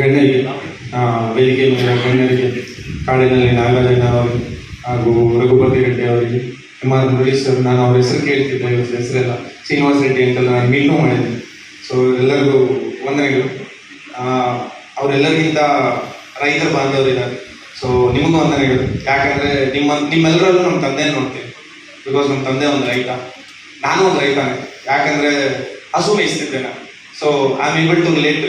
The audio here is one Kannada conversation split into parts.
ಗಣ್ಯರಿಗೆ ವೇದಿಕೆ ಗಣ್ಯರಿಗೆ ಕಾಡಿನಲ್ಲಿ ನಾಗರಾಜಣ್ಣ ಅವರಿಗೆ ಹಾಗೂ ರಘುಪತಿ ರೆಡ್ಡಿ ಅವರಿಗೆ ಎಂ ಆರ್ ಮುರಳಿ ನಾನು ಅವ್ರ ಹೆಸರು ಕೇಳ್ತಿದ್ದೆ, ಇವ್ರ ಹೆಸರೆಲ್ಲ ಶ್ರೀನಿವಾಸ ರೆಡ್ಡಿ ಅಂತೆಲ್ಲ ನಾನು ಮೀಟು ಮಾಡಿದ್ದೆ. ಸೊ ಎಲ್ಲರಿಗೂ ವಂದನೆಗಳು. ಅವರೆಲ್ಲರಿಗಿಂತ ರೈತರ ಬಾಂಧವರಿದ್ದಾರೆ ಸೊ ನಿಮಗೂ ವಂದನೆಗಳು. ಯಾಕಂದ್ರೆ ನಿಮ್ಮ, ನಿಮ್ಮೆಲ್ಲರಲ್ಲೂ ನಮ್ಮ ತಂದೆ ನೋಡ್ತೀವಿ ಬಿಕಾಸ್ ನಮ್ಮ ತಂದೆ ಒಂದು ರೈತ. ನಾನು ಒಂದು ರೈತಾನೆ. ಯಾಕಂದ್ರೆ ಹಸು ಮೇಯಿಸ್ತಿದ್ದೆ ನಾನು so I am able to relate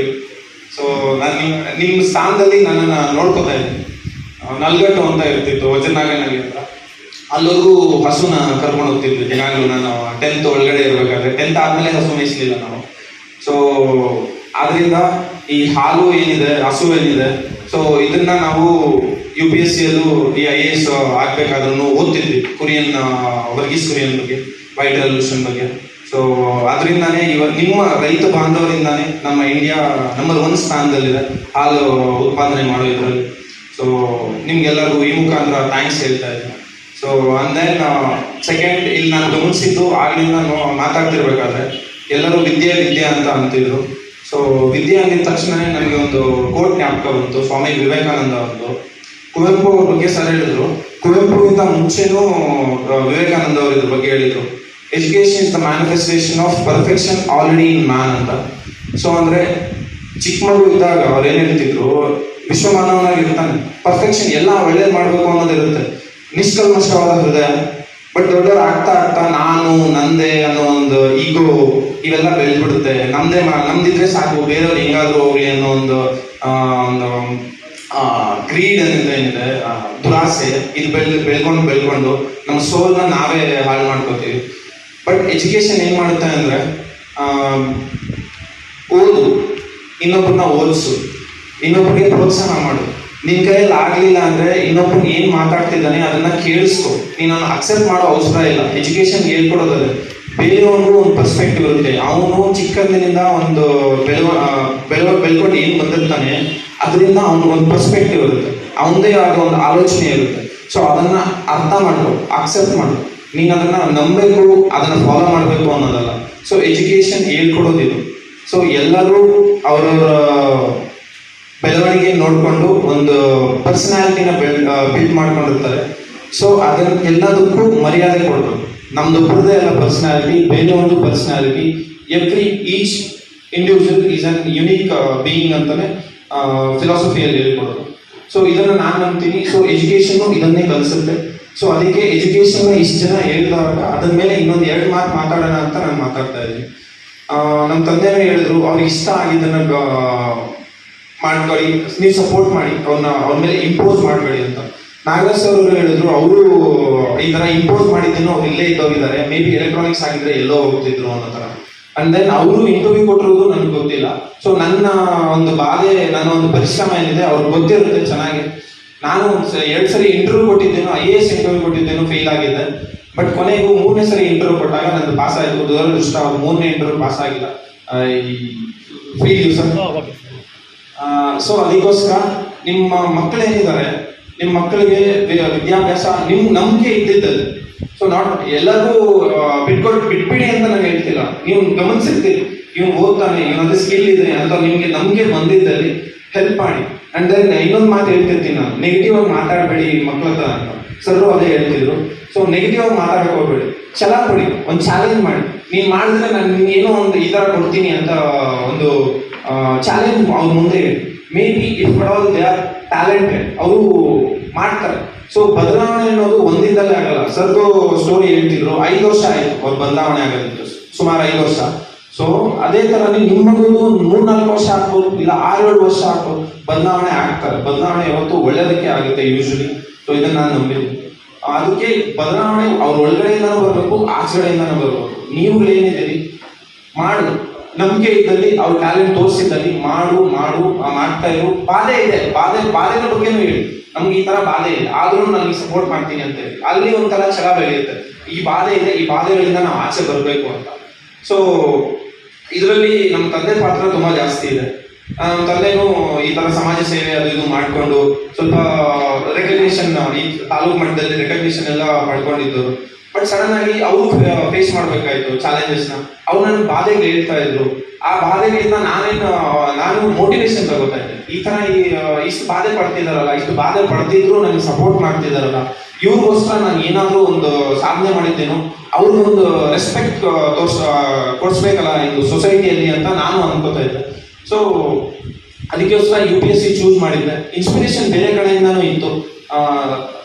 so ನಾನು ನಿಮ್ಮ ಸ್ಥಾನದಲ್ಲಿ ನನ್ನನ್ನು ನೋಡ್ಕೋತಾ ಇದ್ದೀನಿ. ನಲ್ಗಟ್ಟು ಅಂತ ಇರ್ತಿತ್ತು ವಜನಾಗನಲ್ಲಿ ಅಂತ ಅಲ್ಲಿವರೆಗೂ ಹಸುನ ಕರ್ಕೊಂಡು ಹೋಗ್ತಿದ್ವಿ, ದಿನಾಗಲೂ ನಾನು ಟೆಂತ್ ಒಳಗಡೆ ಇರಬೇಕಾದ್ರೆ. ಟೆಂತ್ ಆದ್ಮೇಲೆ ಹಸು ಮೇಯಿಸಲಿಲ್ಲ ನಾವು. ಸೊ ಆದ್ರಿಂದ ಈ ಹಾಲು ಏನಿದೆ, ಹಸು ಏನಿದೆ ಸೊ ಇದನ್ನ ನಾವು ಯು ಪಿ ಎಸ್ ಸಿಯಲ್ಲೂ ಈ ಐ ಎ ಎಸ್ ಆಗ್ಬೇಕಾದ್ರೂ ಓದ್ತಿದ್ವಿ ಕುರಿಯನ್ ವರ್ಗೀಸ್ ಕುರಿಯನ್ ಬಗ್ಗೆ, ವೈಟ್ ರೆವಲ್ಯೂಷನ್ ಬಗ್ಗೆ. ಸೊ ಅದರಿಂದಾನೇ ಇವ ನಿಮ್ಮ ರೈತ ಬಾಂಧವರಿಂದಾನೇ ನಮ್ಮ ಇಂಡಿಯಾ ನಂಬರ್ ಒನ್ ಸ್ಥಾನದಲ್ಲಿದೆ. ಹಾಲು ಉತ್ಪಾದನೆ ಮಾಡೋ ಇದರಲ್ಲಿ ಸೊ ನಿಮ್ಗೆಲ್ಲರಿಗೂ ಈ ಮುಖಾಂತರ ಥ್ಯಾಂಕ್ಸ್ ಹೇಳ್ತಾ ಇದ್ದೀನಿ. ಸೊ ಅಂಡ್ ದೆನ್ ಸೆಕೆಂಡ್ ಇಲ್ಲಿ ನಾನು ಗಮನಿಸಿದ್ದು, ಆಗಲಿಂದ ನಾನು ಮಾತಾಡ್ತಿರ್ಬೇಕಾದ್ರೆ, ಎಲ್ಲರೂ ವಿದ್ಯೆ ವಿದ್ಯೆ ಅಂತ ಅಂತಿದ್ರು. ಸೊ ವಿದ್ಯೆ ಅಂದಿದ ತಕ್ಷಣವೇ ನಮಗೆ ಒಂದು ಕೋಟ್ ಜ್ಞಾಪಕ ಬಂತು, ಸ್ವಾಮಿ ವಿವೇಕಾನಂದ ಅವರು ಕುವೆಂಪು ಅವ್ರ ಬಗ್ಗೆ ಸರ್ ಹೇಳಿದ್ರು. ಕುವೆಂಪುಗಿಂತ ಮುಂಚೆನೂ ವಿವೇಕಾನಂದ ಅವರು ಇದ್ರ ಬಗ್ಗೆ ಹೇಳಿದ್ರು. Education is the manifestation of perfection already in man ಅಂತ. ಸೊ ಅಂದ್ರೆ ಚಿಕ್ಕ ಮಗು ಇದ್ದಾಗ ಅವ್ರು ಏನು ಹೇಳ್ತಿದ್ರು? ಇರ್ತಾನೆ ಪರ್ಫೆಕ್ಷನ್ ಎಲ್ಲ ಒಳ್ಳೇದು ಮಾಡಬೇಕು ಅನ್ನೋದು ಇರುತ್ತೆ. ನಿಷ್ಕಲ್ಮಶವಾದ ಹೃದಯ. ಬಟ್ ದೊಡ್ಡವ್ರು ಆಗ್ತಾ ಆಗ್ತಾ ನಾನು, ನಂದೇ ಅನ್ನೋ ಒಂದು ಈಗೋ ಇವೆಲ್ಲ ಬೆಳೆದ್ಬಿಡುತ್ತೆ. ನಮ್ದೇ ನಮ್ದಿದ್ರೆ ಸಾಕು, ಬೇರೆಯವ್ರು ಹೆಂಗಾದ್ರು ಹೋಗ್ಲಿ ಅನ್ನೋ ಒಂದು ಒಂದು ಕ್ರೀಡ್ ಅನ್ನೋದು ಏನಿದೆ ದುರಾಸೆ, ಇದು ಬೆಳ್ ಬೆಳ್ಕೊಂಡು ಬೆಳ್ಕೊಂಡು ನಮ್ಮ ಸೋಲ್ನ ನಾವೇ ಹಾಳು ಮಾಡ್ಕೋತೀವಿ. ಬಟ್ ಎಜುಕೇಶನ್ ಏನ್ ಮಾಡುತ್ತೆ ಅಂದ್ರೆ ಓದು ಇನ್ನೊಬ್ಬರನ್ನ ಓದಿಸು ಇನ್ನೊಬ್ಬರಿಗೆ ಪ್ರೋತ್ಸಾಹ ಮಾಡು. ನಿನ್ನ ಕೈಯಲ್ಲಿ ಆಗಲಿಲ್ಲ ಅಂದ್ರೆ ಇನ್ನೊಬ್ಬರು ಏನು ಮಾತಾಡ್ತಿದ್ದಾನೆ ಅದನ್ನ ಕೇಳಿಸ್ಕೊ. ನೀನು ಅಕ್ಸೆಪ್ಟ್ ಮಾಡೋ ಅವಸರ ಇಲ್ಲ. ಎಜುಕೇಶನ್ ಹೇಳ್ಕೊಡೋದಾದ್ರೆ ಬೇರೆಯವನು ಒಂದು ಪರ್ಸ್ಪೆಕ್ಟಿವ್ ಇರುತ್ತೆ. ಅವನು ಚಿಕ್ಕಂದಿನಿಂದ ಒಂದು ಬೆಳವ ಬೆಳವ ಬೆಳ್ಕೊಂಡು ಏನ್ ಬಂದಿರ್ತಾನೆ, ಅದರಿಂದ ಅವನಿಗೆ ಒಂದು ಪರ್ಸ್ಪೆಕ್ಟಿವ್ ಇರುತ್ತೆ. ಅವನದೇ ಆದ ಒಂದು ಆಲೋಚನೆ ಇರುತ್ತೆ. ಸೊ ಅದನ್ನ ಅರ್ಥ ಮಾಡು ಅಕ್ಸೆಪ್ಟ್ ಮಾಡು ನೀನು ಅದನ್ನ ನಂಬಬೇಕು ಅದನ್ನ ಫಾಲೋ ಮಾಡಬೇಕು ಅನ್ನೋದಲ್ಲ. ಸೊ ಎಜುಕೇಶನ್ ಹೇಳ್ಕೊಡೋದಿದು ಸೊ ಎಲ್ಲರೂ ಅವರವರ ಬೆಳವಣಿಗೆ ನೋಡಿಕೊಂಡು ಒಂದು ಪರ್ಸನಾಲಿಟಿನ ಬಿಲ್ಡ್ ಮಾಡ್ಕೊಂಡಿರ್ತಾರೆ. ಸೊ ಅದನ್ನ ಎಲ್ಲದಕ್ಕೂ ಮರ್ಯಾದೆ ಕೊಡಬೇಕು ನಮ್ದು ಒಬ್ಬರದೇ ಎಲ್ಲ ಪರ್ಸನಾಲಿಟಿ ಬೇರೆ ಒಂದು personality every each individual is an unique being ಅಂತಾನೆ ಫಿಲಾಸಫಿಯಲ್ಲಿ ಹೇಳ್ಕೊಡೋದು. ಸೊ ಇದನ್ನ ನಾನು ನಂಬ್ತೀನಿ. ಸೊ ಎಜುಕೇಶನ್ ಇದನ್ನೇ ಕಲಿಸುತ್ತೆ. ಸೊ ಅದಕ್ಕೆ ಎಜುಕೇಶನ್ ಇಷ್ಟು ಜನ ಹೇಳಿದಾಗ ಅದ್ರ ಮೇಲೆ ಇನ್ನೊಂದು ಎರಡು ಮಾತು ಮಾತಾಡೋಣ ಅಂತ ನಾನು ಮಾತಾಡ್ತಾ ಇದ್ದೀನಿ. ನಮ್ಮ ತಂದೆನೂ ಹೇಳಿದ್ರು, ಅವ್ರಿಗೆ ಇಷ್ಟ ಆಗಿದ್ದನ್ನ ಮಾಡ್ಕೊಳ್ಳಿ, ನೀವು ಸಪೋರ್ಟ್ ಮಾಡಿ ಅವ್ರನ್ನ ಅವ್ರ ಮೇಲೆ ಇಂಪೋಸ್ ಮಾಡಬೇಡಿ ಅಂತ. ನಾಗರಾಜ್ ಅವರು ಹೇಳಿದ್ರು, ಅವರು ಈ ತರ ಇಂಪೋಸ್ ಮಾಡಿದ್ದನ್ನು ಅವ್ರು ಇಲ್ಲೇ ಇದ್ದೋಗಿದ್ದಾರೆ ಮೇ ಬಿ ಎಲೆಕ್ಟ್ರಾನಿಕ್ಸ್ ಆಗಿದ್ರೆ ಎಲ್ಲೋ ಹೋಗ್ತಿದ್ರು ಅನ್ನೋ ತರ. ಅಂಡ್ ದೆನ್ ಅವರು ಇಂಟರ್ವ್ಯೂ ಕೊಟ್ಟಿರೋದು ನನಗೆ ಗೊತ್ತಿಲ್ಲ. ಸೊ ನನ್ನ ಒಂದು ಬಾಧೆ, ನನ್ನ ಒಂದು ಪರಿಶ್ರಮ ಏನಿದೆ, ಅವ್ರಿಗೆ ಗೊತ್ತಿರುತ್ತೆ ಚೆನ್ನಾಗಿ. ನಾನು ಎರಡು ಸರಿ ಇಂಟರ್ವ್ಯೂ ಕೊಟ್ಟಿದ್ದೇನು ಐ ಎ ಎಸ್ ಇಂಟರ್ವ್ಯೂ ಕೊಟ್ಟಿದ್ದೇನು ಫೇಲ್ ಆಗಿದ್ದೆ. ಬಟ್ ಕೊನೆಗೂ ಮೂರನೇ ಸರಿ ಇಂಟರ್ವ್ಯೂ ಕೊಟ್ಟಾಗ ನಂದು ಪಾಸ್ ಆಯಿತು. ದುರದೃಷ್ಟ ಅವ್ರು ಮೂರನೇ ಇಂಟರ್ವ್ಯೂ ಪಾಸ್ ಆಗಿಲ್ಲ. ಫೀಲ್ ಸರ್ ಸೊ ಅದಕ್ಕೋಸ್ಕರ ನಿಮ್ಮ ಮಕ್ಕಳೇನಿದ್ದಾರೆ ನಿಮ್ಮ ಮಕ್ಕಳಿಗೆ ವಿದ್ಯಾಭ್ಯಾಸ ನಿಮ್ ನಂಬಿಕೆ ಇದ್ದಿದ್ದಲ್ಲಿ ಸೊ ನಾಟ್ ಎಲ್ಲರೂ ಬಿಟ್ಕೊಟ್ಟು ಬಿಟ್ಬಿಡಿ ಅಂತ ನಾನು ಹೇಳ್ತಿಲ್ಲ. ನೀವು ಗಮನಿಸಿರ್ತೀರಿ. ನೀವು ಓದ್ತಾನೆ ಇವನದು ಸ್ಕಿಲ್ ಇದೆ ಅಂತ ನಿಮಗೆ ನಂಬಿಕೆ ಬಂದಿದ್ದಲ್ಲಿ ಹೆಲ್ಪ್ ಮಾಡಿ. ಅಂಡ್ ದೆನ್ ಇನ್ನೊಂದು ಮಾತು ಹೇಳ್ತಿರ್ತೀನಿ ನಾನು. ನೆಗೆಟಿವ್ ಆಗಿ ಮಾತಾಡಬೇಡಿ ಮಕ್ಕಳ ಹತ್ರ ಸರ್ರು ಸರ್ ಅದೇ ಹೇಳ್ತಿದ್ರು. ಸೊ ನೆಗೆಟಿವ್ ಆಗಿ ಮಾತಾಡಕ್ ಹೋಗ್ಬೇಡಿ. ಛಲ ಕೊಡಿ. ಒಂದು ಚಾಲೆಂಜ್ ಮಾಡಿ. ನೀನು ಮಾಡಿದ್ರೆ ನಾನು ನಿಮ್ಗೆ ಏನೋ ಒಂದು ಈ ತರ ಕೊಡ್ತೀನಿ ಅಂತ ಒಂದು ಚಾಲೆಂಜ್ ಅವ್ರ ಮುಂದೆ maybe if all they are talented ಅವರು ಮಾಡ್ತಾರೆ. ಸೊ ಬದಲಾವಣೆ ಅನ್ನೋದು ಒಂದಿಂದಲೇ ಆಗಲ್ಲ. ಸರ್ದು ಸ್ಟೋರಿ ಹೇಳ್ತಿದ್ರು, ಐದು ವರ್ಷ ಆಯ್ತು. ಅವ್ರು ಬದಲಾವಣೆ ಆಗೋದಿತ್ತು ಸುಮಾರು ಐದು ವರ್ಷ. ಸೊ ಅದೇ ತರ ನಿಮ್ಮ ಮೂರ್ ನಾಲ್ಕು ವರ್ಷ ಆಗ್ಬೋದು, ಇಲ್ಲ ಆರೇಳು ವರ್ಷ ಆಗ್ಬೋದು, ಬದಲಾವಣೆ ಆಗ್ತಾರೆ. ಬದಲಾವಣೆ ಯಾವತ್ತು ಒಳ್ಳೆಯದಕ್ಕೆ ಆಗುತ್ತೆ ಯೂಶಲಿ ಸೊ ಇದನ್ನ ನಾನು ನಂಬಿದ್ದೀನಿ ಅದಕ್ಕೆ ಬದಲಾವಣೆ ಅವ್ರ ಒಳಗಡೆಯಿಂದನೂ ಬರಬೇಕು, ಆಚೆಗಡೆಯಿಂದನೂ ಬರಬೇಕು. ನೀವುಗಳೇನಿದ್ದೀರಿ? ಮಾಡು. ನಂಬಿಕೆ ಇದ್ದಲ್ಲಿ, ಅವ್ರ ಟ್ಯಾಲೆಂಟ್ ತೋರಿಸಿದ್ದಲ್ಲಿ ಮಾಡು ಮಾಡು ಮಾಡ್ತಾ ಇರು. ಬಾಧೆ ಇದೆ. ಬಾಧೆ ಬಾಧೆಗಳ ಬಗ್ಗೆ ಹೇಳಿ ನಮ್ಗೆ ಈ ತರ ಬಾಧೆ ಇದೆ ಆದ್ರೂ ನನಗೆ ಸಪೋರ್ಟ್ ಮಾಡ್ತೀನಿ ಅಂತ ಹೇಳಿ. ಅಲ್ಲಿ ಒಂಥರ ಛಲ ಬೆಳೆಯುತ್ತೆ. ಈ ಬಾಧೆ ಇದೆ, ಈ ಬಾಧೆಗಳಿಂದ ನಾವು ಆಚೆ ಬರಬೇಕು ಅಂತ. ಸೊ ಇದರಲ್ಲಿ ನಮ್ಮ ತಂದೆ ಪಾತ್ರ ತುಂಬಾ ಜಾಸ್ತಿ ಇದೆ. ನಮ್ಮ ತಂದೆನೂ ಈ ತರ ಸಮಾಜ ಸೇವೆ ಅದು ಇದು ಮಾಡ್ಕೊಂಡು ಸ್ವಲ್ಪ ರೆಕಗ್ನಿಷನ್ ಈ ತಾಲೂಕು ಮಟ್ಟದಲ್ಲಿ ರೆಕಗ್ನಿಷನ್ ಎಲ್ಲ ಪಡ್ಕೊಂಡಿದ್ರು ಬಟ್ ಸಡನ್ ಆಗಿ ಅವರು ಫೇಸ್ ಮಾಡ್ಬೇಕಾಯ್ತು ಚಾಲೆಂಜಸ್ನ. ಅವ್ರು ನನ್ನ ಬಾಧೆಗೆ ಹೇಳ್ತಾ ಇದ್ರು. ಆ ಬಾಧೆಗಳಿಂದ ನಾನೇನು ನಾನು ಮೋಟಿವೇಶನ್ ತಗೋತಾ ಇದ್ದೆ ಈ ತರ ಈ, ಇಷ್ಟು ಬಾಧೆ ಪಡ್ತಿದಾರಲ್ಲ ಇಷ್ಟು ಬಾಧೆ ಪಡ್ತಿದ್ರು ನನಗೆ ಸಪೋರ್ಟ್ ಮಾಡ್ತಿದಾರಲ್ಲ ಇವ್ರಿಗೋಸ್ಕರ ನಾನು ಏನಾದ್ರೂ ಒಂದು ಸಾಧನೆ ಮಾಡಿದ್ದೇನೋ ಅವ್ರಿಗೊಂದು ರೆಸ್ಪೆಕ್ಟ್ ತೋರ್ಸ್ ಕೊಡಿಸ್ಬೇಕಲ್ಲ ಇದು ಸೊಸೈಟಿಯಲ್ಲಿ ಅಂತ ನಾನು ಅನ್ಕೋತಾ ಇದ್ದೆ. ಸೊ ಅದಕ್ಕೋಸ್ಕರ U P S C choose ಮಾಡಿದ್ದೆ. ಇನ್ಸ್ಪಿರೇಷನ್ ಬೇರೆ ಕಡೆಯಿಂದನೂ ಇತ್ತು.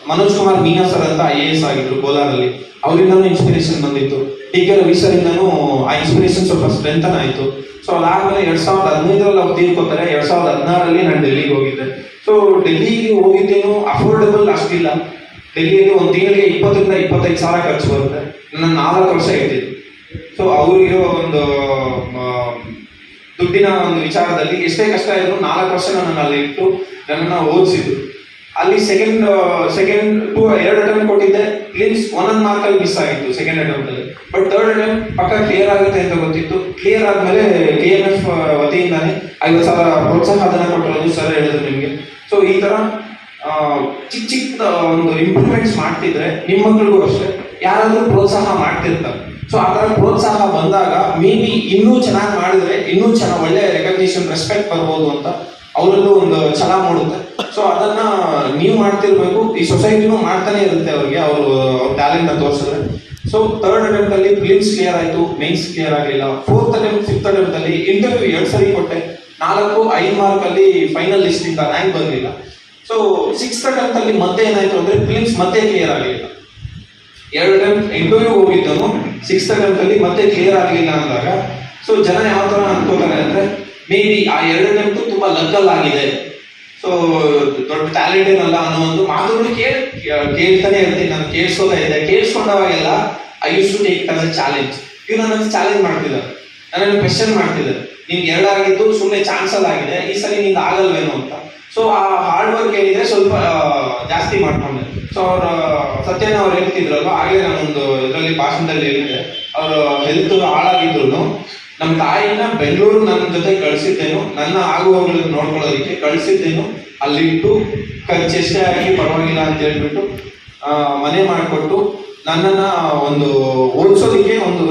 ಮನೋಜ್ ಕುಮಾರ್ ಮೀನಾ ಸರ್ ಅಂತ ಐ ಎ ಎಸ್ ಆಗಿದ್ರು ಕೋಲಾರಲ್ಲಿ. ಅವರಿಂದನೂ ಇನ್ಸ್ಪಿರೇಷನ್ ಬಂದಿತ್ತು. ಡಿ ಕೆ ಆ ಇನ್ಸ್ಪಿರೇಷನ್ ಸ್ವಲ್ಪ ಸ್ಟ್ರೆಂಥನ್ ಆಯಿತು. ಸೊ ಅದಾದ್ಮೇಲೆ ಎರಡ್ ಸಾವಿರದ ಹದಿನೈದರಲ್ಲಿ ಅವ್ರು ತೀರ್ಕೋತಾರೆ. ಎರಡ್ ಸಾವಿರದ ಹದಿನಾರರಲ್ಲಿ ನಾನು ಡೆಲ್ಲಿಗೆ ಹೋಗಿದ್ದೆ. ಸೊ ಡೆಲ್ಲಿಗೆ ಹೋಗಿದ್ದೇನು ಅಫೋರ್ಡಬಲ್ ಅಷ್ಟಿಲ್ಲ. ಡೆಲ್ಲಿಯಲ್ಲಿ ಒಂದು ತಿಂಗಳಿಗೆ ಇಪ್ಪತ್ತರಿಂದ ಇಪ್ಪತ್ತೈದು ಸಾವಿರ ಖರ್ಚು ಬರುತ್ತೆ. ನನ್ನ ನಾಲ್ಕು ವರ್ಷ ಇಟ್ಟಿದ್ದು ಸೊ ಅವರಿರೋ ಒಂದು ದುಡ್ಡಿನ ಒಂದು ವಿಚಾರದಲ್ಲಿ ಎಷ್ಟೇ ಕಷ್ಟ ಇದ್ರು ನಾಲ್ಕು ವರ್ಷ ನನ್ನ ಅಲ್ಲಿ ಇಟ್ಟು ನನ್ನನ್ನು ಓದಿಸಿದ್ರು. ಅಲ್ಲಿ ಸೆಕೆಂಡ್ ಸೆಕೆಂಡ್ ಟೂ ಎರಡು ಅಟೆಂಪ್ಟ್ ಕೊಟ್ಟಿದ್ದೆ. ಕ್ಲೀನ್ಸ್ ಒಂದೊಂದು ಮಾರ್ಕಲ್ಲಿ ಮಿಸ್ ಆಗಿತ್ತು ಸೆಕೆಂಡ್ ಅಟೆಂಪ್ಟ್ ಅಲ್ಲಿ. ಬಟ್ ಥರ್ಡ್ ಅಟೆಂಪ್ಟ್ ಪಕ್ಕ ಕ್ಲಿಯರ್ ಆಗುತ್ತೆ ಅಂತ ಗೊತ್ತಿತ್ತು. ಕ್ಲಿಯರ್ ಆದ್ಮೇಲೆ ಕೆ ಎನ್ ಎಫ್ ವತಿಯಿಂದಾನೆ ಐವತ್ತು ಸಾವಿರ ಪ್ರೋತ್ಸಾಹ ಧನ ಕೊಟ್ಟಿರೋದು ಸರ್ ಹೇಳಿದ್ರು ನಿಮಗೆ. ಸೊ ಈ ತರ ಚಿಕ್ಕ ಚಿಕ್ಕ ಒಂದು ಇಂಪ್ರೂವ್ಮೆಂಟ್ಸ್ ಮಾಡ್ತಿದ್ರೆ ನಿಮ್ಮ ಮಕ್ಕಳಿಗೂ ಅಷ್ಟೇ. ಯಾರಾದರೂ ಪ್ರೋತ್ಸಾಹ ಮಾಡ್ತಿರ್ತಾರೆ. ಸೊ ಆ ಥರ ಪ್ರೋತ್ಸಾಹ ಬಂದಾಗ ಮೇ ಬಿ ಇನ್ನೂ ಚೆನ್ನಾಗಿ ಮಾಡಿದ್ರೆ, ಇನ್ನೂ ಚೆನ್ನಾಗಿ ಒಳ್ಳೆ ರೆಕಗ್ನಿಷನ್ ರೆಸ್ಪೆಕ್ಟ್ ಬರ್ಬೋದು ಅಂತ ಅವರಲ್ಲೂ ಒಂದು ಛಲ ಮೂಡುತ್ತೆ. ಸೊ ಅದನ್ನ ನೀವು ಮಾಡ್ತಿರ್ಬೇಕು. ಈ ಸೊಸೈಟಿನೂ ಮಾಡ್ತಾನೆ ಇರುತ್ತೆ ಅವ್ರಿಗೆ. ಅವರು, ಅವ್ರ ಟ್ಯಾಲೆಂಟ್ ಅಂತ ತೋರಿಸಿದ್ರೆ. ಸೊ ತರ್ಡ್ ಅಟೆಂಪ್ಟ್ ಅಲ್ಲಿ ಫಿಲಿಮ್ಸ್ ಕ್ಲಿಯರ್ ಆಯ್ತು. ಮೇನ್ಸ್ ಕ್ಲಿಯರ್ ಆಗಲಿಲ್ಲ. ಫೋರ್ತ್ ಅಟೆಂಪ್ಟ್ ಫಿಫ್ತ್ ಅಟೆಂಪ್ಟ್ ಅಲ್ಲಿ ಇಂಟರ್ವ್ಯೂ ಎರಡು ಸರಿ ಕೊಟ್ಟೆ. ನಾಲ್ಕು, ಐದು ಮಾರ್ಕ್ ಅಲ್ಲಿ ಫೈನಲ್ ಲಿಸ್ಟ್ ಇಂದ ರ್ಯಾಂಕ್ ಬರಲಿಲ್ಲ ಸೊ ಸಿಕ್ಸ್ತ್ ಅಟೆಂಪ್ಟ್ ಅಲ್ಲಿ ಮತ್ತೆ ಏನಾಯ್ತು ಅಂದ್ರೆ ಫಿಲಿಮ್ಸ್ ಮತ್ತೆ ಕ್ಲಿಯರ್ ಆಗಲಿಲ್ಲ. ಎರಡು ಅಟೆಂಪ್ಟ್ ಇಂಟರ್ವ್ಯೂ ಹೋಗಿದ್ದನು ಸಿಕ್ಸ್ ಅಟೆಂಪ್ಟ್ ಅಲ್ಲಿ ಮತ್ತೆ ಕ್ಲಿಯರ್ ಆಗಲಿಲ್ಲ ಅಂದಾಗ ಸೊ ಜನ ಯಾವ ತರ ಅನ್ಕೋತಾರೆ ಅಂದ್ರೆ ಮೇ ಬಿ ಆ ಎರಡಕ್ಕೂ ತುಂಬಾ ಲಕ್ಕಲ್ ಆಗಿದೆ. ಸೊ ದೊಡ್ಡ ಟ್ಯಾಲೆಂಟ್ ಏನಲ್ಲ ಅನ್ನೋ ಒಂದು ಮಾತುಗಳು ಕೇಳಿ, ಕೇಳ್ತಾನೆ ಇರ್ತೀನಿ. ನಾನು ಕೇಳಿಸ್ಕೊತಾ ಇದ್ದೆ ಕೇಳಿಸ್ಕೊಂಡವಾಗೆಲ್ಲ I use to take as a challenge ಇವ್ ನನ್ನ ಚಾಲೆಂಜ್ ಮಾಡ್ತಿದ್ದಾರೆ ನನ್ನನ್ನು ಕ್ವೆಶನ್ ಮಾಡ್ತಿದ್ದೆ. ನಿಮ್ಗೆ ಎರಡಾಗಿದ್ದು ಸುಮ್ಮನೆ ಚಾನ್ಸಲ್ ಆಗಿದೆ. ಈ ಸಲ ನಿಂದ ಆಗಲ್ವೇನು ಅಂತ. ಸೊ ಆ ಹಾರ್ಡ್ ವರ್ಕ್ ಏನಿದೆ, ಸ್ವಲ್ಪ ಜಾಸ್ತಿ ಮಾಡ್ಕೊಂಡೆ. ಸೊ ಅವ್ರ ಸತ್ಯನ ಅವ್ರು ಹೇಳ್ತಿದ್ರಲ್ವ? ಹಾಗೆ ನಾನೊಂದು ಇದರಲ್ಲಿ ಭಾಷಣದಲ್ಲಿ ಹೇಳಿದ್ದೆ. ಅವರು ಹೆಲ್ತ್ ಹಾಳಾಗಿದ್ರು ನಮ್ಮ ತಾಯಿನ ಬೆಂಗಳೂರು ನನ್ನ ಜೊತೆ ಕಳಿಸಿದ್ದೇನು, ನನ್ನ ಆಗು ಹೋಗ್ಲಿಕ್ಕೆ ನೋಡ್ಕೊಳ್ಳೋದಕ್ಕೆ ಕಳಿಸಿದ್ದೇನು. ಅಲ್ಲಿಟ್ಟು ಖರ್ಚು ಎಷ್ಟೇ ಆಗಿ ಪರವಾಗಿಲ್ಲ ಅಂತ ಹೇಳ್ಬಿಟ್ಟು ಮನೆ ಮಾಡಿಕೊಟ್ಟು ನನ್ನನ್ನ ಒಂದು ಓದಿಸೋದಕ್ಕೆ ಒಂದು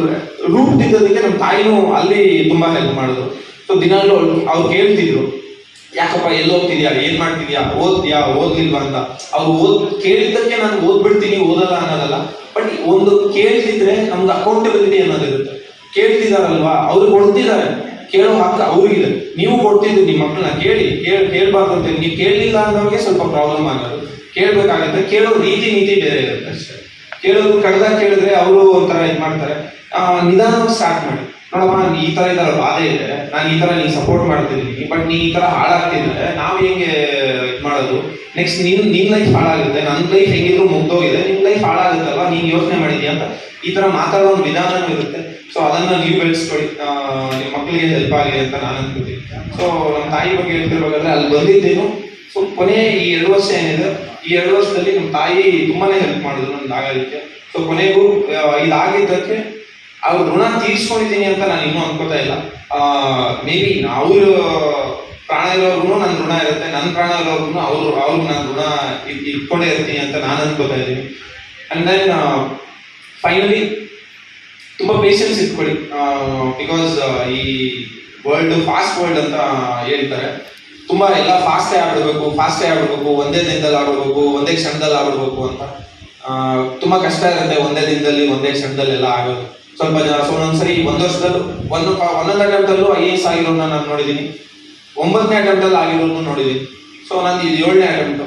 ರೂಟ್ ತಿದ್ದೋದಕ್ಕೆ ನಮ್ಮ ತಾಯಿನೂ ಅಲ್ಲಿ ತುಂಬಾ ಹೆಲ್ಪ್ ಮಾಡಿದ್ರು. ಸೊ ದಿನಾಲೂ ಅವ್ರು ಕೇಳ್ತಿದ್ರು, ಯಾಕಪ್ಪ, ಎಲ್ಲಿ ಹೋಗ್ತಿದ್ಯಾ? ಏನ್ ಮಾಡ್ತಿದ್ಯಾ? ಓದ್ತಿಯಾ? ಓದ್ಲಿಲ್ವಾ ಅಂತ. ಅವ್ರು ಓದ್ ಕೇಳಿದ್ದಕ್ಕೆ ನಾನು ಓದ್ಬಿಡ್ತೀನಿ, ಓದಲ್ಲ ಅನ್ನೋದಲ್ಲ. ಬಟ್ ಒಂದು ಕೇಳ್ತಿದ್ರೆ ನಮ್ದು ಅಕೌಂಟಬಿಲಿಟಿ ಅನ್ನೋದಿರುತ್ತೆ ಕೇಳ್ತಿದಾರಲ್ವಾ? ಅವ್ರು ಕೊಡ್ತಿದ್ದಾರೆ. ಕೇಳೋ ಹಕ್ಕ ಅವ್ರಿಗಿದೆ ನೀವು ಕೊಡ್ತಿದ್ದೀರಿ ನಿಮ್ಮ ಮಕ್ಕಳನ್ನ ಕೇಳಿ ಕೇಳಿ, ಕೇಳ್ಬಾರ್ದು ಅಂತ ನೀವು ಕೇಳಲಿಲ್ಲ ಅನ್ನೋರಿಗೆ ಸ್ವಲ್ಪ ಪ್ರಾಬ್ಲಮ್ ಆಗೋದು ಕೇಳ್ಬೇಕಾಗತ್ತೆ. ಕೇಳೋ ರೀತಿ, ನೀತಿ ಬೇರೆ ಇರುತ್ತೆ ಅಷ್ಟೇ. ಕೇಳೋದು ಕಡ್ದ ಕೇಳಿದ್ರೆ ಅವರು ಒಂಥರ ಇದು ಮಾಡ್ತಾರೆ. ನಿಧಾನವಾಗಿ ಸ್ಟಾರ್ಟ್ ಮಾಡಿ. ನೋಡಮ್ಮ ಈ ತರ ಈ ಬಾಧೆ ಇದೆ. ನಾನು ಈ ತರ ನೀ ಸಪೋರ್ಟ್ ಮಾಡ್ತಿದ್ದೀನಿ. ಬಟ್ ನೀ ಈ ತರ ಹಾಳಾಗ್ತಿದ್ರೆ ನಾವು ಹೆಂಗೆ ಇದು ಮಾಡೋದು? ನೆಕ್ಸ್ಟ್ ನಿನ್ ನಿನ್ ಲೈಫ್ ಹಾಳಾಗುತ್ತೆ. ನನ್ನ ಲೈಫ್ ಹೆಂಗಿದ್ರು ಮುಗ್ದೋಗಿದೆ. ನಿನ್ ಲೈಫ್ ಹಾಳಾಗುತ್ತಲ್ವಾ? ನೀನ್ ಯೋಚನೆ ಮಾಡಿದ್ಯಾ ಅಂತ ಈ ತರ ಮಾತಾಡೋ ಒಂದು ವಿಧಾನನೂ ಇರುತ್ತೆ. ಸೊ ಅದನ್ನ ನೀವು ಬೆಳೆಸ್ಕೊಳ್ಳಿ. ನಿಮ್ಮ ಮಕ್ಕಳಿಗೆ ಹೆಲ್ಪ್ ಆಗಲಿ ಅಂತ ನಾನು ಅನ್ಕೋತೀನಿ. ಸೊ ನಮ್ಮ ತಾಯಿ ಬಗ್ಗೆ ಹೇಳ್ತಿರ್ಬೇಕಾದ್ರೆ ಅಲ್ಲಿ ಬಂದಿದ್ದೇನು. ಸೊ ಕೊನೆ ಈ ಎರಡು ವರ್ಷ ಏನಿದೆ, ಈ ಎರಡು ವರ್ಷದಲ್ಲಿ ನಮ್ಮ ತಾಯಿ ತುಂಬಾನೇ ಹೆಲ್ಪ್ ಮಾಡಿದ್ರು ನನ್ಗೆ ಆಗೋದಕ್ಕೆ. ಸೊ ಕೊನೆಗೂ ಇದಾಗಿದ್ದಕ್ಕೆ ಅವ್ರ ಋಣ ತೀರಿಸ್ಕೊಂಡಿದ್ದೀನಿ ಅಂತ ನಾನು ಇನ್ನೂ ಅನ್ಕೋತಾ ಇಲ್ಲ. ಮೇ ಬಿ ಅವ್ರ ಪ್ರಾಣ ಇರೋರ್ಗು ನನ್ನ ಋಣ ಇರುತ್ತೆ ನನ್ನ ಪ್ರಾಣ ಇರೋರ್ಗು ಅವ್ರು, ಅವ್ರಿಗೆ ನಾನು ಋಣ ಇಟ್- ಇಟ್ಕೊಂಡೇ ಇರ್ತೀನಿ ಅಂತ ನಾನು ಅನ್ಕೋತಾ ಇದ್ದೀನಿ. ಅಂಡ್ ದೆನ್ ಫೈನಲಿ ತುಂಬಾ ಪೇಷನ್ಸ್ ಇಟ್ಕೊಳ್ಳಿ. ಬಿಕಾಸ್ ಈ ವರ್ಲ್ಡ್ ಫಾಸ್ಟ್ ವರ್ಲ್ಡ್ ಅಂತ ಹೇಳ್ತಾರೆ. ತುಂಬಾ ಎಲ್ಲ ಫಾಸ್ಟೇ ಆಡ್ಬೇಕು ಫಾಸ್ಟೇ ಆಡ್ಬೇಕು, ಒಂದೇ ದಿನದಲ್ಲಿ ಆಡ್ಬೇಕು, ಒಂದೇ ಕ್ಷಣದಲ್ಲಿ ಆಡ್ಬೇಕು ಅಂತ. ತುಂಬ ಕಷ್ಟ ಇರುತ್ತೆ ಒಂದೇ ದಿನದಲ್ಲಿ, ಒಂದೇ ಕ್ಷಣದಲ್ಲಿ ಎಲ್ಲ ಆಗೋದು. ಸ್ವಲ್ಪ ಜನ ಸೊ ಒಂದೊಂದ್ಸರಿ ಒಂದು ವರ್ಷದಲ್ಲೂ, ಒಂದು, ಒಂದೊಂದು ಅಟೆಂಪ್ಟಲ್ಲೂ ಐ ಎಸ್ ಆಗಿರೋದನ್ನ ನಾನು ನೋಡಿದ್ದೀನಿ. ಒಂಬತ್ತನೇ ಅಟೆಂಪ್ಟಲ್ಲಿ ಆಗಿರೋದನ್ನು ನೋಡಿದ್ದೀನಿ. ಸೊ ನಾನು ಇದು ಏಳನೇ ಅಟೆಂಪ್ಟ್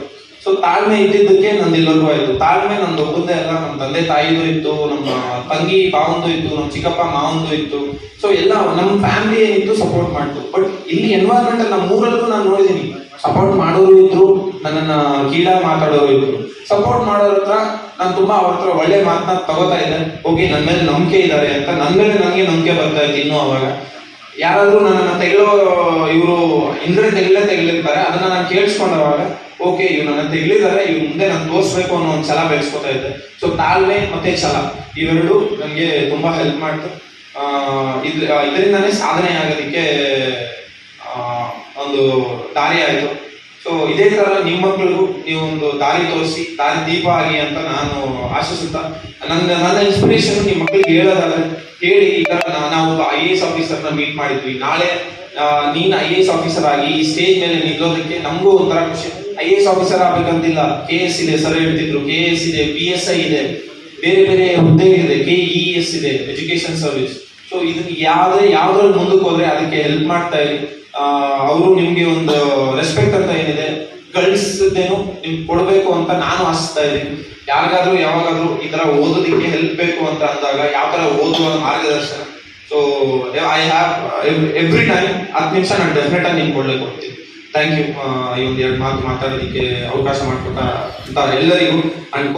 ಸೊ ತಾಳ್ಮೆ ಇದ್ದಿದ್ದಕ್ಕೆ ನಂದು ಇಲ್ಲವರೆಗೂ ಆಯ್ತು ತಾಳ್ಮೆ ನಂದು ಒಬ್ಬದ್ದೇ ಅಲ್ಲ ನಮ್ಮ ತಂದೆ ತಾಯಿದು ಇತ್ತು, ನಮ್ಮ ತಂಗಿ ಬಾವಂದು ಇತ್ತು, ನಮ್ಮ ಚಿಕ್ಕಪ್ಪ ಮಾವಂದು ಇತ್ತು. ಸೊ ಎಲ್ಲ ನಮ್ಮ ಫ್ಯಾಮಿಲಿ ಏನಿತ್ತು ಸಪೋರ್ಟ್ ಮಾಡ್ತು. ಬಟ್ ಇಲ್ಲಿ ಎನ್ವೈರ್ಮೆಂಟ್ ಅಲ್ಲಿ ನಮ್ಮ ಊರಲ್ಲೂ ನಾನು ನೋಡಿದೀನಿ. ಸಪೋರ್ಟ್ ಮಾಡೋರು ಇದ್ರು, ನನ್ನನ್ನ ಕೀಳ ಮಾತಾಡೋರು ಇದ್ರು. ಸಪೋರ್ಟ್ ಮಾಡೋರ ಹತ್ರ ನಾನು ತುಂಬಾ ಅವ್ರ ಹತ್ರ ಒಳ್ಳೆ ಮಾತನ್ನ ತಗೋತಾ ಇದ್ದೆ. ಓಕೆ ನನ್ನ ಮೇಲೆ ನಂಬಿಕೆ ಇದ್ದಾರೆ ಅಂತ. ನನ್ನ ಮೇಲೆ ನನಗೆ ನಂಬಿಕೆ ಬರ್ತಾ ಇತ್ತು ಇನ್ನೂ ಅವಾಗ. ಯಾರಾದ್ರೂ ನನ್ನನ್ನು ತೆಗೆಲೋ ಇವರು ಇಂದ್ರೆ ತೆಗಲೇ ತೆಗಲಿರ್ತಾರೆ ಅದನ್ನ ನಾನು ಕೇಳಿಸ್ಕೊಂಡವಾಗ, ಓಕೆ, ಇವ್ರು ನನ್ನ ತೆಗಲಿದ್ದಾರೆ ಇವ್ರು ಮುಂದೆ ನಾನು ತೋರಿಸ್ಬೇಕು ಅನ್ನೋ ಒಂದು ಛಲ ಬೆಳೆಸ್ಕೊತಾ ಇದ್ದೆ. ಸೊ, ತಾಳ್ಮೆ ಮತ್ತೆ ಛಲ, ಇವೆರಡು ನನಗೆ ತುಂಬಾ ಹೆಲ್ಪ್ ಮಾಡ್ತು. ಇದ್ರಿಂದಾನೇ ಇದ್ ಇದರಿಂದಾನೇ ಸಾಧನೆ ಆಗೋದಕ್ಕೆ ಒಂದು ದಾರಿ ಆಯಿತು. ಸೊ ಇದೇ ತರ ನಿಮ್ಮ ಮಕ್ಕಳಿಗೂ ನೀವು ಒಂದು ದಾರಿ ತೋರಿಸಿ ದಾರಿ ದೀಪ ಆಗಿ ಅಂತ ನಾನು ಆಶಿಸುತ್ತಾ, ನನ್ನ ನನ್ನ ಇನ್ಸ್ಪಿರೇಷನ್ ನಿಮ್ಮ ಮಕ್ಕಳಿಗೆ ಹೇಳೋದಾದ್ರೆ ಹೇಳಿ ಈ ತರ ನಾವು ಐ ಎ ಎಸ್ ಆಫೀಸರ್ನ ಮೀಟ್ ಮಾಡಿದ್ವಿ. ನಾಳೆ ನೀನು ಐ ಎ ಎಸ್ ಆಫೀಸರ್ ಆಗಿ ಈ ಸ್ಟೇಜ್ ಮೇಲೆ ನಿಲ್ಲೋದಕ್ಕೆ ನಮಗೂ ಒಂಥರ ಖುಷಿ. ಐ ಎ ಎಸ್ ಆಫೀಸರ್ ಆಗ್ಬೇಕಂತಿಲ್ಲ. ಕೆ ಎಸ್ ಇದೆ ಸರ್ ಹೇಳ್ತಿದ್ರು. ಕೆ ಎಸ್ ಇದೆ ಪಿ ಎಸ್ ಐ ಇದೆ, ಬೇರೆ ಬೇರೆ ಹುದ್ದೆ ಇದೆ ಕೆ ಇ ಎಸ್ ಇದೆ ಎಜುಕೇಶನ್ ಸರ್ವಿಸ್ ಸೊ ಇದನ್ನ ಯಾವ್ದೇ, ಯಾವ್ದ್ರಲ್ಲಿ ಮುಂದಕ್ಕೆ ಹೋದ್ರೆ ಅದಕ್ಕೆ ಹೆಲ್ಪ್ ಮಾಡ್ತಾ ಇರಿ. ಅವರು ನಿಮ್ಗೆ ಒಂದು ರೆಸ್ಪೆಕ್ಟ್ ಅಂತ ಏನಿದೆ? ಗಳಿಸದೇನು ನಿಮ್ಗೆ ಕೊಡಬೇಕು ಅಂತ ನಾನು ಆಶಿಸ್ತಾ ಇದ್ದೀನಿ. ಯಾರಿಗಾದ್ರೂ, ಯಾವಾಗಾದ್ರೂ ಈ ತರ ಓದೋದಕ್ಕೆ ಹೆಲ್ಪ್ ಬೇಕು ಅಂತ ಅಂದಾಗ ಯಾವ ತರ ಓದುವ ಮಾರ್ಗದರ್ಶನ? So I have every time ಹತ್ತು ನಿಮಿಷ ನಾನು ಡೆಫಿನೆಟ್ ಆಗಿ ನಿಮ್ಗೆ ಕೊಡ್ಲಿಕ್ಕೆ ಕೊಡ್ತೀನಿ ಥ್ಯಾಂಕ್ ಯು ಈ ಒಂದು ಎರಡು ಮಾತು ಮಾತಾಡೋದಕ್ಕೆ ಅವಕಾಶ ಮಾಡಿಕೊಟ್ಟ ಅಂತ ಎಲ್ಲರಿಗೂ ಅಂಡ್